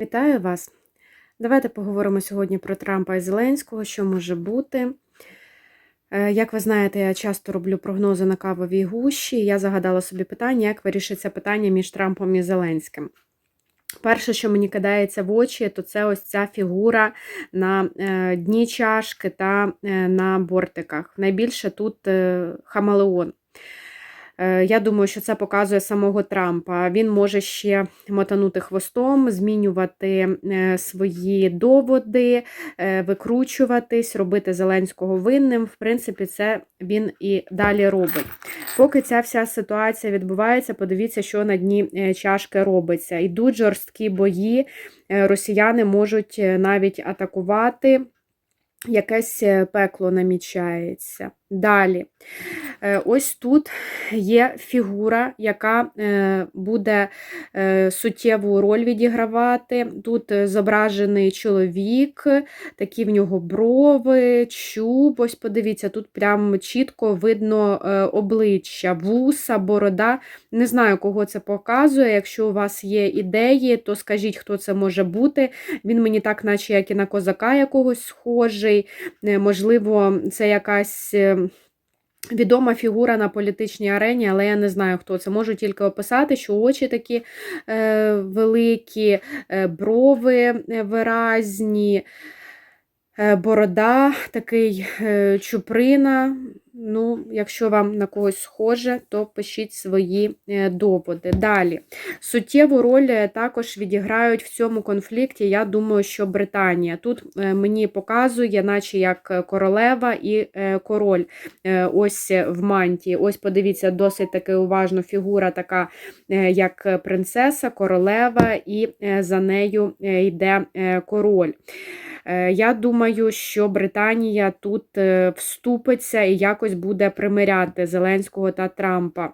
Вітаю вас! Давайте поговоримо сьогодні про Трампа і Зеленського, що може бути. Е, Як ви знаєте, я часто роблю прогнози на кавовій гущі. і Я загадала собі питання, як вирішиться питання між Трампом і Зеленським. Перше, що мені кидається в очі, то це ось ця фігура на е, дні чашки та е, на бортиках. Найбільше тут хамелеон. Е, Я думаю, що це показує самого Трампа. Він може ще мотанути хвостом, змінювати е, свої доводи, е, викручуватись, робити Зеленського винним. В принципі, це він і далі робить. Поки ця вся ситуація відбувається, подивіться, що на дні чашки робиться. Йдуть жорсткі бої, росіяни можуть навіть атакувати. Якесь пекло намічається. Далі. Е, Ось тут є фігура, яка е, буде е, суттєву роль відігравати. Тут зображений чоловік, такі в нього брови, чуб. Ось подивіться, тут прям чітко видно обличчя, вуса, борода. Не знаю, кого це показує. Якщо у вас є ідеї, то скажіть, хто це може бути. Він мені так, наче як і на козака якогось схожий. Можливо, це якась. Відома фігура на політичній арені, але я не знаю, хто це. Можу тільки описати, що очі такі е, великі, е, брови е, виразні, е, борода, такий е, чуприна. Ну, якщо вам на когось схоже, то пишіть свої е, доводи. Далі. Суттєву роль е, також відіграють в цьому конфлікті, я думаю, що Британія. Тут е, мені показує, наче як королева і король ось в мантії. Ось подивіться, досить таки уважно фігура, така як принцеса, королева, і за нею йде король. Е, Я думаю, що Британія тут е, вступиться і якось буде примиряти Зеленського та Трампа.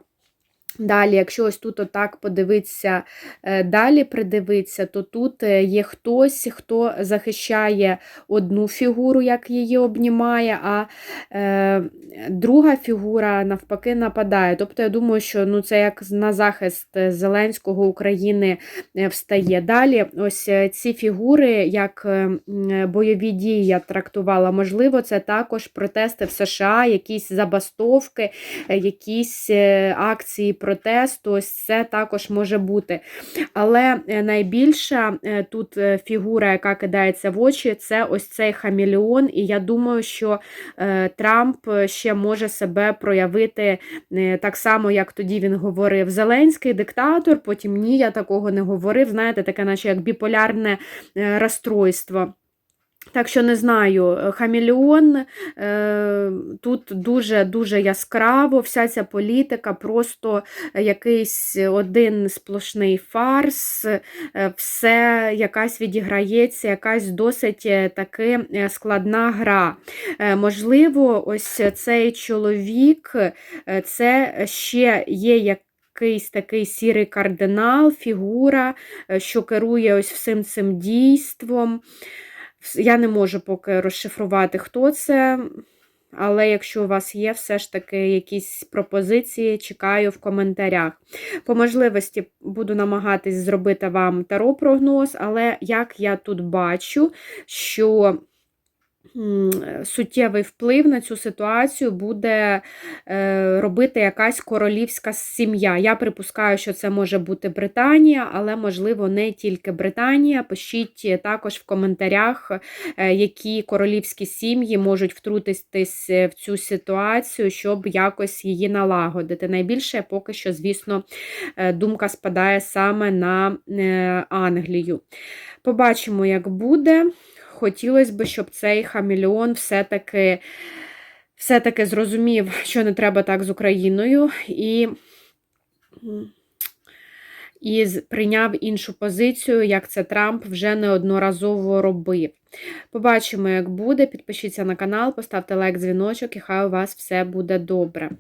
Далі, якщо ось тут отак подивитися, е, далі придивитися, то тут е, є хтось, хто захищає одну фігуру, як її обнімає, а е, друга фігура навпаки нападає. Тобто, я думаю, що ну, це як на захист Зеленського України е, встає. Далі, ось ці фігури, як бойові дії я трактувала, можливо, це також протести в США, якісь забастовки, якісь акції протесту, ось це також може бути. Але е, найбільша е, тут е, фігура, яка кидається в очі, це ось цей хамелеон. І я думаю, що Трамп ще може себе проявити так само, як тоді він говорив Зеленський диктатор, потім ні, я такого не говорив. Знаєте, таке, наче як біполярне розстройство. Так що не знаю, хамелеон е, тут дуже-дуже яскраво, вся ця політика, просто якийсь один сплошний фарс, е, все якась відіграється, якась досить е, таки е, складна гра. Е, Можливо, ось цей чоловік, е, це ще є як. Якийсь такий сірий кардинал, фігура, е, що керує ось всім цим дійством. Я не можу поки розшифрувати, хто це. Але якщо у вас є все ж таки якісь пропозиції, чекаю в коментарях. По можливості буду намагатись зробити вам таро-прогноз, але як я тут бачу, що суттєвий вплив на цю ситуацію буде е, робити якась королівська сім'я. Я припускаю, що це може бути Британія, але, можливо, не тільки Британія. Пишіть також в коментарях, е, які королівські сім'ї можуть втрутитись в цю ситуацію, щоб якось її налагодити. Найбільше поки що, звісно, е, думка спадає саме на е, Англію. Побачимо, як буде. Хотілося б, щоб цей хамелеон все-таки все-таки зрозумів, що не треба так з Україною, і, і прийняв іншу позицію, як це Трамп вже неодноразово робив. Побачимо, як буде. Підпишіться на канал, поставте лайк, дзвіночок, і хай у вас все буде добре.